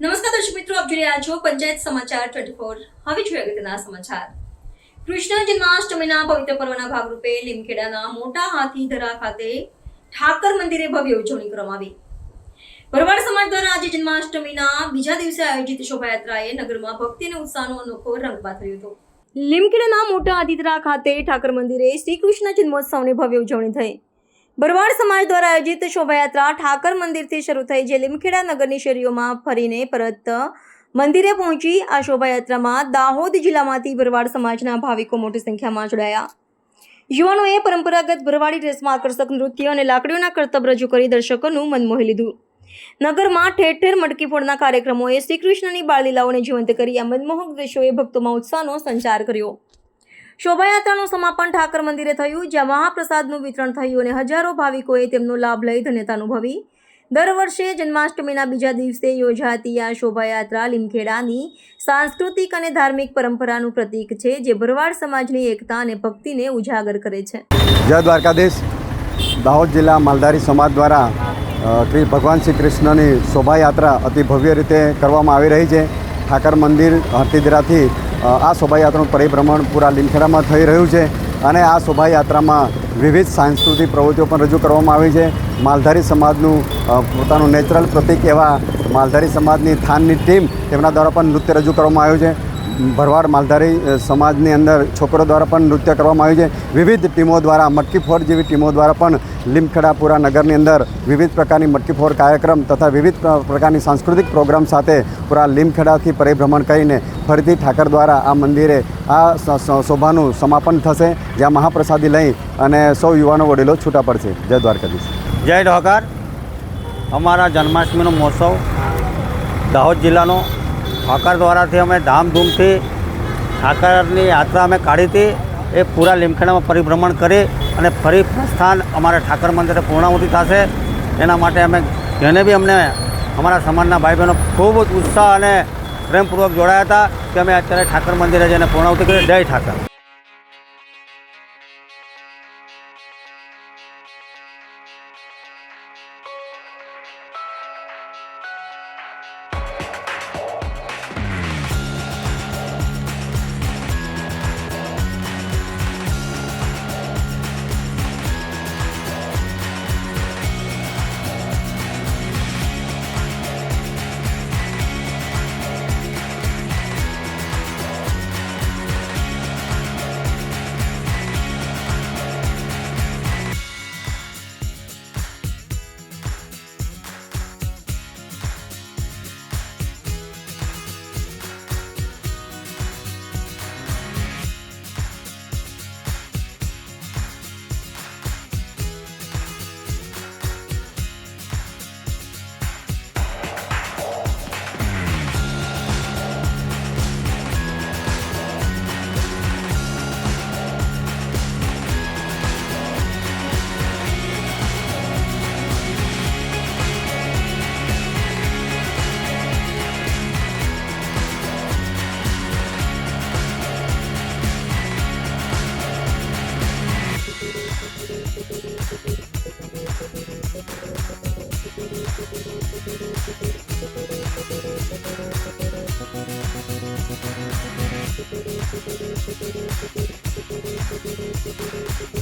નમસ્કાર દર્શક મિત્રો, આપ જોઈ રહ્યા છો પંચાયત સમાચાર ટ્વેન્ટી ફોર હવે જોઈએ અગત્યના સમાચાર. કૃષ્ણ જન્માષ્ટમીના પવિત્ર પર્વના ભાગરૂપે લીમખેડાના મોટા હાથીધરા ખાતે ઠાકર મંદિરે ભવ્ય ઉજવણી કરવામાં આવી. ભરવાડ સમાજ દ્વારા આજે જન્માષ્ટમીના બીજા દિવસે આયોજિત શોભાયાત્રાએ નગરમાં ભક્તિ અને ઉત્સાહનો અનોખો રંગ પાથર્યો હતો. લીમખેડાના મોટા આદિત્રા ખાતે ઠાકર મંદિરે શ્રી કૃષ્ણ જન્મોત્સવની ભવ્ય ઉજવણી થઈ. ભરવાડ સમાજ દ્વારા આયોજિત શોભાયાત્રા ઠાકર મંદિરથી શરૂ થઈ, જે લીમખેડા નગરની શેરીઓમાં ફરીને પરત મંદિરે પહોંચી. આ શોભાયાત્રામાં દાહોદ જિલ્લામાંથી ભરવાડ સમાજના ભાવિકો મોટી સંખ્યામાં જોડાયા. યુવાનોએ પરંપરાગત ભરવાડી ડ્રેસમાં આકર્ષક નૃત્ય અને લાકડીઓના કરતબ રજૂ કરી દર્શકોનું મન મોહી લીધું. નગરમાં ઠેર ઠેર મટકી ફોડના કાર્યક્રમોએ શ્રી કૃષ્ણની બાળલીલાઓને જીવંત કરી આ મનમોહક દ્રશ્યોએ ભક્તોમાં ઉત્સાહનો સંચાર કર્યો. શોભાયાત્રાનું સમાપન ઠાકર મંદિરે થયું, જ્યાં મહાપ્રસાદનું વિતરણ થયું અને હજારો ભાવિકોએ તેમનો લાભ લઈ ધન્યતા અનુભવી. દર વર્ષે જન્માષ્ટમીના બીજા દિવસે યોજાતી આ શોભાયાત્રા લીમખેડાની સાંસ્કૃતિક અને ધાર્મિક પરંપરાનું પ્રતીક છે, જે ભરવાડ સમાજની એકતા અને ભક્તિને ઉજાગર કરે છે. જય દ્વારકાધીશ. દાહોદ જિલ્લા માલધારી સમાજ દ્વારા શ્રી ભગવાન શ્રી કૃષ્ણની શોભાયાત્રા અતિ ભવ્ય રીતે કરવામાં આવી રહી છે. ઠાકર મંદિર હરતીદરાથી આ શોભાયાત્રાનું પરિભ્રમણ પૂરા લીમખેડામાં થઈ રહ્યું છે અને આ શોભાયાત્રામાં વિવિધ સાંસ્કૃતિક પ્રવૃત્તિઓ પણ રજૂ કરવામાં આવી છે. માલધારી સમાજનું પોતાનું નેચરલ પ્રતિક એવા માલધારી સમાજની થાનની ટીમ તેમના દ્વારા પણ નૃત્ય રજૂ કરવામાં આવ્યું છે. ભરવાડ માલધારી સમાજની અંદર છોકરો દ્વારા પણ નૃત્ય કરવામાં આવ્યું છે. વિવિધ ટીમો દ્વારા, મટકી ફોર જેવી ટીમો દ્વારા પણ લીમખેડાપુરા નગરની અંદર વિવિધ પ્રકારની મટકી ફોડ કાર્યક્રમ તથા વિવિધ પ્રકારની સાંસ્કૃતિક પ્રોગ્રામ સાથે પૂરા લીમખેડાથી પરિભ્રમણ કરીને ફરીથી ઠાકર દ્વારા આ મંદિરે આ શોભાનું સમાપન થશે, જ્યાં મહાપ્રસાદી લઈ અને સૌ યુવાનો વડીલો છૂટા પડશે. જય દ્વારકાધીશ. જય ઢોકર. અમારા જન્માષ્ટમીનો મહોત્સવ દાહોદ જિલ્લાનો ઠાકર દ્વારાથી અમે ધામધૂમથી ઠાકરની યાત્રા અમે કાઢી હતી. એ પૂરા લીમખેડામાં પરિભ્રમણ કરી અને ફરી પ્રસ્થાન અમારા ઠાકર મંદિરે પૂર્ણાહુતિ થશે. એના માટે અમે જેને બી અમને અમારા સમાજના ભાઈ બહેનો ખૂબ જ ઉત્સાહ અને પ્રેમપૂર્વક જોડાયા હતા કે અમે અત્યારે ઠાકર મંદિરે જઈને પૂર્ણાહુતિ કરી જય ઠાકર. Thank you.